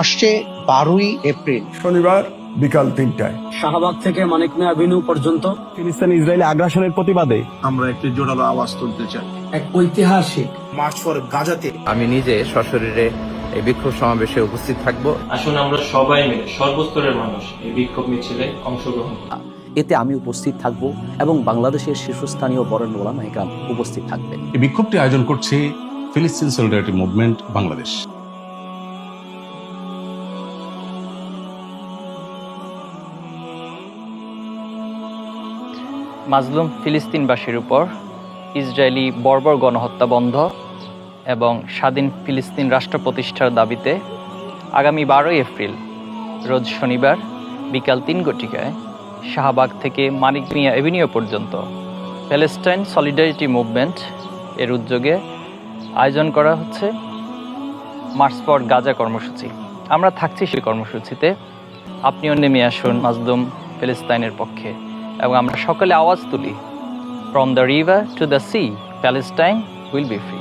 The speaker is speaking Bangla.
আসছে বারোই এপ্রিল। শনিবার বিকাল তিনটায়। শাহবাগ থেকে মানিক মিয়া অ্যাভিনিউ পর্যন্ত। ফিলিস্তিন ইসরায়েলি আগ্রাসনের প্রতিবাদে। আমরা একটি জোরালো আওয়াজ তুলতে চাই। এক ঐতিহাসিক মার্চ ফর গাজাতে। আমি নিজে সশরীরে এই বিক্ষোভ সমাবেশে উপস্থিত থাকব। আসুন আমরা সবাই মিলে সর্বস্তরের মানুষ এই বিক্ষোভ মিছিলে অংশগ্রহণ এতে আমি উপস্থিত থাকব এবং বাংলাদেশের শীর্ষস্থানীয় বরেণ্য ওলামা একরাম উপস্থিত থাকবেন। এই বিক্ষোভটি আয়োজন করছে ফিলিস্তিন সলিডারিটি মুভমেন্ট বাংলাদেশ। মাজলুম ফিলিস্তিনবাসীর উপর ইসরায়েলি বর্বর গণহত্যা বন্ধ এবং স্বাধীন ফিলিস্তিন রাষ্ট্র প্রতিষ্ঠার দাবিতে আগামী বারোই এপ্রিল, রোজ শনিবার বিকাল তিন ঘটিকায় শাহবাগ থেকে মানিক মিয়া এভিনিউ পর্যন্ত প্যালেস্টাইন সলিডারিটি মুভমেন্ট এর উদ্যোগে আয়োজন করা হচ্ছে মার্চ ফর গাজা কর্মসূচি। আমরা থাকছি সেই কর্মসূচিতে। আপনিও নেমে আসুন মাজলুম ফিলিস্তাইনের পক্ষে। এবং আমরা সকলে আওয়াজ তুলি। From the river to the sea Palestine will be free